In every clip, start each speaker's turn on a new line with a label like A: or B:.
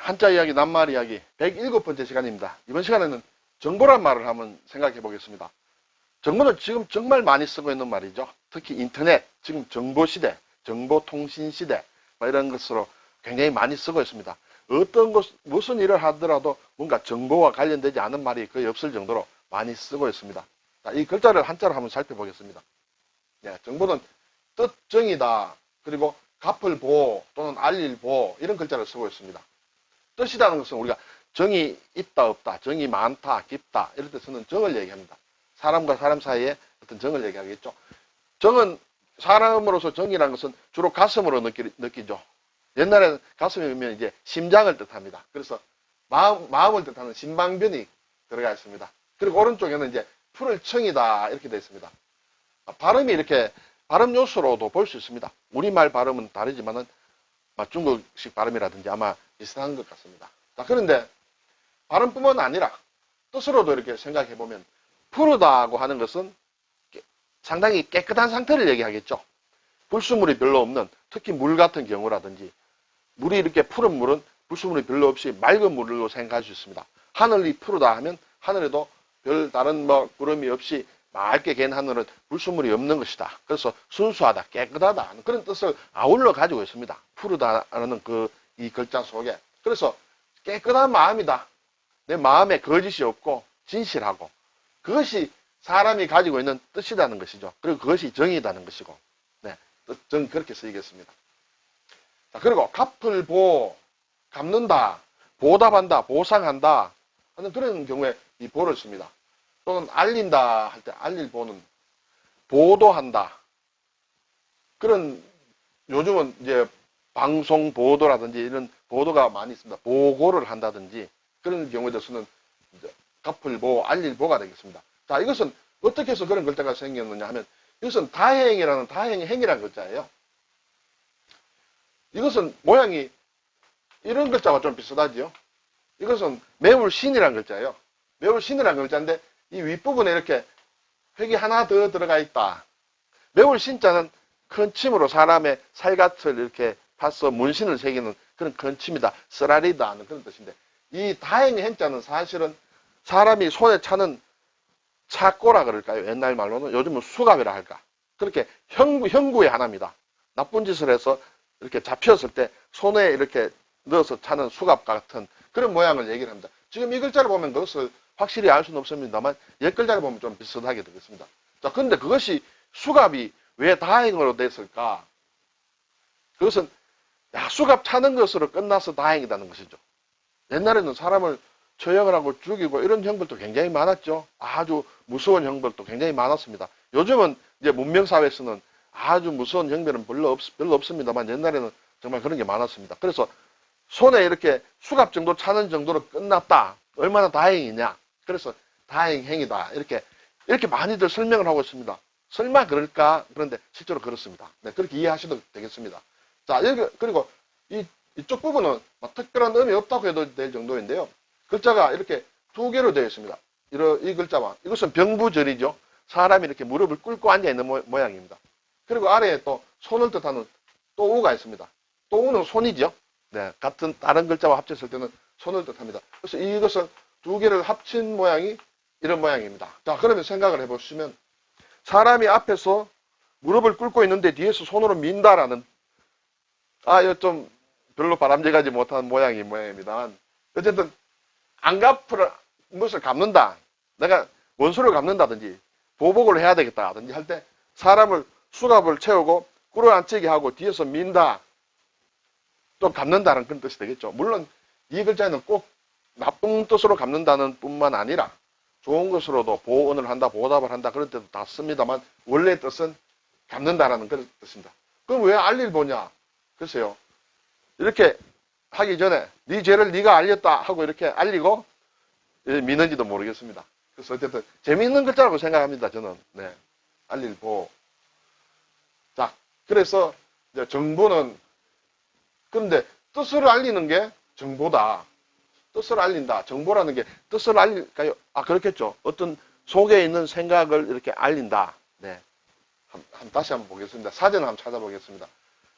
A: 한자 이야기, 낱말 이야기 107번째 시간입니다. 이번 시간에는 정보란 말을 한번 생각해 보겠습니다. 정보는 지금 정말 많이 쓰고 있는 말이죠. 특히 인터넷, 지금 정보 시대, 정보통신 시대 뭐 이런 것으로 굉장히 많이 쓰고 있습니다. 어떤 것, 무슨 일을 하더라도 뭔가 정보와 관련되지 않은 말이 거의 없을 정도로 많이 쓰고 있습니다. 자, 이 글자를 한자로 한번 살펴보겠습니다. 예, 정보는 뜻정이다. 그리고 갚을 보 또는 알릴 보 이런 글자를 쓰고 있습니다. 뜻이라는 것은 우리가 정이 있다 없다, 정이 많다, 깊다 이럴 때 쓰는 정을 얘기합니다. 사람과 사람 사이에 어떤 정을 얘기하겠죠. 정은 사람으로서 정이라는 것은 주로 가슴으로 느끼, 느끼죠. 옛날에는 가슴이면 이제 심장을 뜻합니다. 그래서 마음, 마음을 뜻하는 심방변이 들어가 있습니다. 그리고 오른쪽에는 이제 풀을 청이다 이렇게 되어 있습니다. 아, 발음이 이렇게 발음 요소로도 볼 수 있습니다. 우리말 발음은 다르지만은 아, 중국식 발음이라든지 아마 비슷한 것 같습니다. 자, 그런데 발음뿐만 아니라 뜻으로도 이렇게 생각해 보면 푸르다고 하는 것은 깨- 상당히 깨끗한 상태를 얘기하겠죠. 불수물이 별로 없는 특히 물 같은 경우라든지 물이 이렇게 푸른 물은 불수물이 별로 없이 맑은 물로 생각할 수 있습니다. 하늘이 푸르다 하면 하늘에도 별 다른 뭐 구름이 없이 맑게 갠 하늘은 불수물이 없는 것이다. 그래서 순수하다, 깨끗하다 그런 뜻을 아울러 가지고 있습니다. 푸르다라는 그 이 글자 속에. 그래서 깨끗한 마음이다. 내 마음에 거짓이 없고 진실하고 그것이 사람이 가지고 있는 뜻이라는 것이죠. 그리고 그것이 정이라는 것이고. 네. 뜻, 정 그렇게 쓰이겠습니다. 자, 그리고 갚을 보, 갚는다, 보답한다, 보상한다 하는 그런 경우에 이 보를 씁니다. 또는 알린다 할 때 알릴 보는 보도한다. 그런 요즘은 이제 방송 보도라든지 이런 보도가 많이 있습니다. 보고를 한다든지 그런 경우에 대해서는 갚을보, 알릴보가 되겠습니다. 자, 이것은 어떻게 해서 그런 글자가 생겼느냐 하면 이것은 다행이라는 다행의 행이라는 글자예요. 이것은 모양이 이런 글자와 좀 비슷하지요. 이것은 매울 신이라는 글자예요. 매울 신이라는 글자인데 이 윗부분에 이렇게 획이 하나 더 들어가 있다. 매울 신자는 큰 침으로 사람의 살갗을 이렇게 파서 문신을 새기는 그런 큰 침이다. 쓰라리다 하는 그런 뜻인데 이 다행의 행자는 사실은 사람이 손에 차는 차꼬라 그럴까요? 옛날 말로는 요즘은 수갑이라 할까? 그렇게 형구, 형구의 하나입니다. 나쁜 짓을 해서 이렇게 잡혔을 때 손에 이렇게 넣어서 차는 수갑 같은 그런 모양을 얘기를 합니다. 지금 이 글자를 보면 그것을 확실히 알 수는 없습니다만 옛 글자를 보면 좀 비슷하게 되겠습니다. 자, 그런데 그것이 수갑이 왜 다행으로 됐을까? 그것은 야, 수갑 차는 것으로 끝나서 다행이라는 것이죠. 옛날에는 사람을 처형을 하고 죽이고 이런 형벌도 굉장히 많았죠. 아주 무서운 형벌도 굉장히 많았습니다. 요즘은 이제 문명사회에서는 아주 무서운 형벌은 별로, 없, 별로 없습니다만 옛날에는 정말 그런 게 많았습니다. 그래서 손에 이렇게 수갑 정도 차는 정도로 끝났다. 얼마나 다행이냐. 그래서 다행행이다. 이렇게, 이렇게 많이들 설명을 하고 있습니다. 설마 그럴까? 그런데 실제로 그렇습니다. 네, 그렇게 이해하셔도 되겠습니다. 자, 여기, 그리고 이, 이쪽 부분은 뭐 특별한 의미 없다고 해도 될 정도인데요. 글자가 이렇게 두 개로 되어 있습니다. 이러, 이 글자와. 이것은 병부절이죠. 사람이 이렇게 무릎을 꿇고 앉아 있는 모, 양입니다 그리고 아래에 또 손을 뜻하는 또 우가 있습니다. 또 우는 손이죠. 네, 같은 다른 글자와 합쳤을 때는 손을 뜻합니다. 그래서 이것은 두 개를 합친 모양이 이런 모양입니다. 자, 그러면 생각을 해보시면 사람이 앞에서 무릎을 꿇고 있는데 뒤에서 손으로 민다라는 아, 이거 좀 별로 바람직하지 못한 모양이 모양입니다. 어쨌든 안 갚을 무엇을 갚는다. 내가 원수를 갚는다든지 보복을 해야 되겠다든지 할 때 사람을 수갑을 채우고 꿇어앉히게 하고 뒤에서 민다. 또 갚는다는 그런 뜻이 되겠죠. 물론 이 글자에는 꼭 나쁜 뜻으로 갚는다는 뿐만 아니라 좋은 것으로도 보언을 한다, 보답을 한다 그런 때도 다 씁니다만 원래 뜻은 갚는다라는 그런 뜻입니다. 그럼 왜 알릴 보냐? 글쎄요. 이렇게 하기 전에 네 죄를 네가 알렸다 하고 이렇게 알리고 예, 미는지도 모르겠습니다. 그래서 어쨌든 재미있는 글자라고 생각합니다. 저는 네 알릴 보. 자 그래서 정보는 그런데 뜻을 알리는 게 정보다. 뜻을 알린다. 정보라는 게 뜻을 알릴까요? 아 그렇겠죠. 어떤 속에 있는 생각을 이렇게 알린다. 네. 한, 한- 다시 한번 보겠습니다. 사전을 한번 찾아보겠습니다.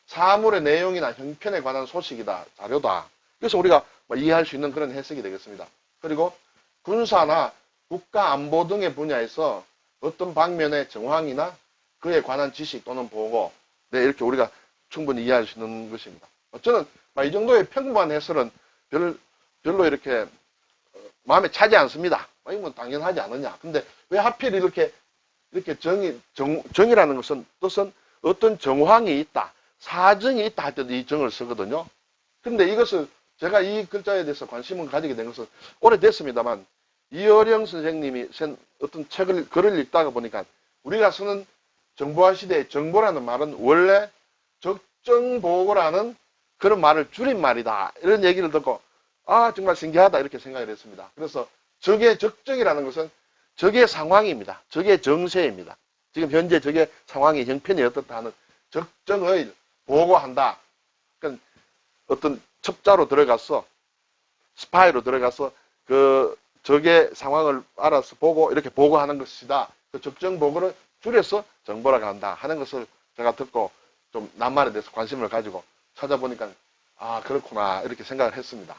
A: 사물의 내용이나 형편에 관한 소식이다, 자료다. 그래서 우리가 뭐 이해할 수 있는 그런 해석이 되겠습니다. 그리고 군사나 국가 안보 등의 분야에서 어떤 방면의 정황이나 그에 관한 지식 또는 보고 네, 이렇게 우리가 충분히 이해할 수 있는 것입니다. 저는 이 정도의 평범한 해설은 별, 별로 이렇게 어, 마음에 차지 않습니다. 아, 이건 당연하지 않느냐. 근데 왜 하필 이렇게 이렇게 정의, 정, 정이라는 것은 뜻은 어떤 정황이 있다, 사정이 있다 할 때도 이 정을 쓰거든요. 근데 이것을 제가 이 글자에 대해서 관심을 가지게 된 것은 오래됐습니다만 이어령 선생님이 쓴 어떤 책을 글을 읽다가 보니까 우리가 쓰는 정보화 시대의 정보라는 말은 원래 적정보고라는 그런 말을 줄인 말이다. 이런 얘기를 듣고 아 정말 신기하다 이렇게 생각을 했습니다. 그래서 적의 적정이라는 것은 적의 상황입니다. 적의 정세입니다. 지금 현재 적의 상황이 형편이 어떻다 하는 적정을 보고한다. 그러니까 어떤 첩자로 들어가서 스파이로 들어가서 그 적의 상황을 알아서 보고 이렇게 보고하는 것이다. 그 적정 보고를 줄여서 정보라고 한다 하는 것을 제가 듣고 좀 낱말에 대해서 관심을 가지고 찾아보니까 아 그렇구나 이렇게 생각을 했습니다.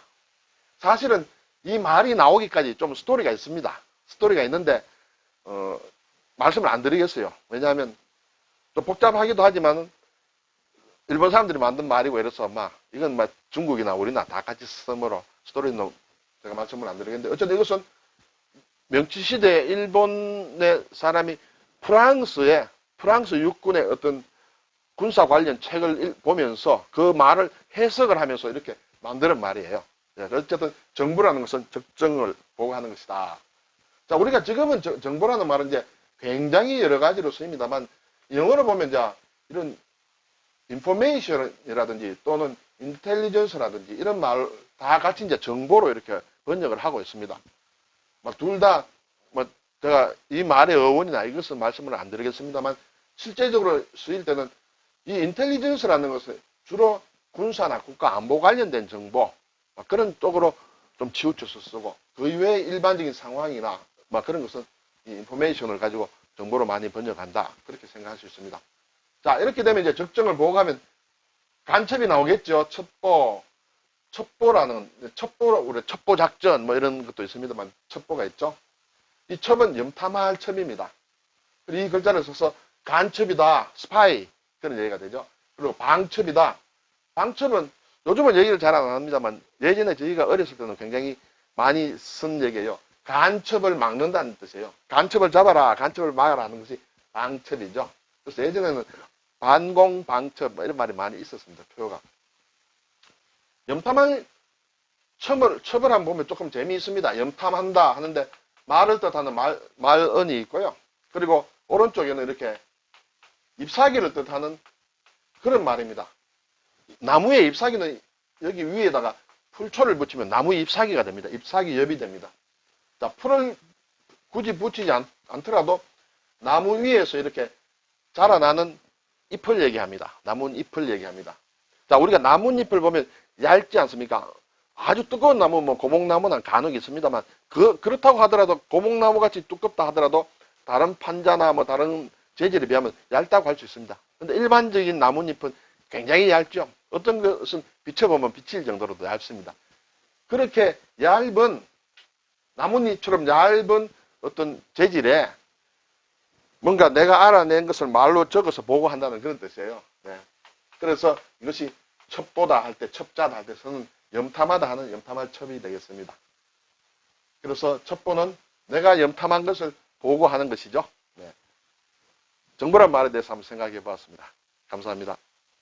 A: 사실은 이 말이 나오기까지 좀 스토리가 있습니다. 스토리가 있는데 어, 말씀을 안 드리겠어요. 왜냐하면 좀 복잡하기도 하지만 일본 사람들이 만든 말이고 이래서 막 이건 막 중국이나 우리나 다 같이 쓰므로 스토리는 제가 말씀을 안 드리겠는데 어쨌든 이것은 명치 시대 일본의 사람이 프랑스의 프랑스 육군의 어떤 군사 관련 책을 읽- 보면서 그 말을 해석을 하면서 이렇게 만드는 말이에요. 예, 어쨌든 정부라는 것은 적정을 보고하는 것이다. 자, 우리가 지금은 저- 정보라는 말은 이제 굉장히 여러 가지로 쓰입니다만 영어로 보면 이제 이런 인포메이션이라든지 또는 인텔리전스라든지 이런 말 다 같이 이제 정보로 이렇게 번역을 하고 있습니다. 둘다뭐 제가 이 말의 어원이나 이것은 말씀을 안 드리겠습니다만 실제적으로 쓰일 때는 이 인텔리전스라는 것은 주로 군사나 국가 안보 관련된 정보 막 그런 쪽으로 좀 치우쳐서 쓰고 그 이외에 일반적인 상황이나 막 그런 것은 이 인포메이션을 가지고 정보로 많이 번역한다 그렇게 생각할 수 있습니다. 자 이렇게 되면 이제 적정을 보고하면 간첩이 나오겠죠. 첩보, 첩보라는 첩보 우리 첩보 작전 뭐 이런 것도 있습니다만 첩보가 있죠. 이 첩은 염탐할 첩입니다. 그리고 이 글자를 써서 간첩이다, 스파이 그런 얘기가 되죠. 그리고 방첩이다. 방첩은 요즘은 얘기를 잘 안 합니다만 예전에 저희가 어렸을 때는 굉장히 많이 쓴 얘기예요. 간첩을 막는다는 뜻이에요. 간첩을 잡아라, 간첩을 막아라 하는 것이 방첩이죠. 그래서 예전에는 반공, 방첩 뭐 이런 말이 많이 있었습니다. 표가. 첩을, 첩을 한번 보면 조금 재미있습니다. 염탐한다 하는데 말을 뜻하는 말, 말언이 있고요. 그리고 오른쪽에는 이렇게 잎사귀를 뜻하는 그런 말입니다. 나무의 잎사귀는 여기 위에다가 풀초를 붙이면 나무 잎사귀가 됩니다. 잎사귀 엽이 됩니다. 자, 풀을 굳이 붙이지 않, 않더라도 나무 위에서 이렇게 자라나는 잎을 얘기합니다. 나뭇잎을 얘기합니다. 자, 우리가 나뭇잎을 보면 얇지 않습니까? 아주 뜨거운 나무, 뭐 고목나무는 간혹 있습니다만, 그, 그렇다고 하더라도 고목나무 같이 두껍다 하더라도 다른 판자나 뭐 다른 재질에 비하면 얇다고 할 수 있습니다. 근데 일반적인 나뭇잎은 굉장히 얇죠. 어떤 것은 비춰보면 비칠 정도로 도 얇습니다. 그렇게 얇은 나뭇잎처럼 얇은 어떤 재질에 뭔가 내가 알아낸 것을 말로 적어서 보고한다는 그런 뜻이에요. 네. 그래서 이것이 첩보다 할 때, 첩자다 할때 쓰는 염탐하다 하는 염탐할 첩이 되겠습니다. 그래서 첩보는 내가 염탐한 것을 보고하는 것이죠. 네. 정보란 말에 대해서 한번 생각해 보았습니다. 감사합니다.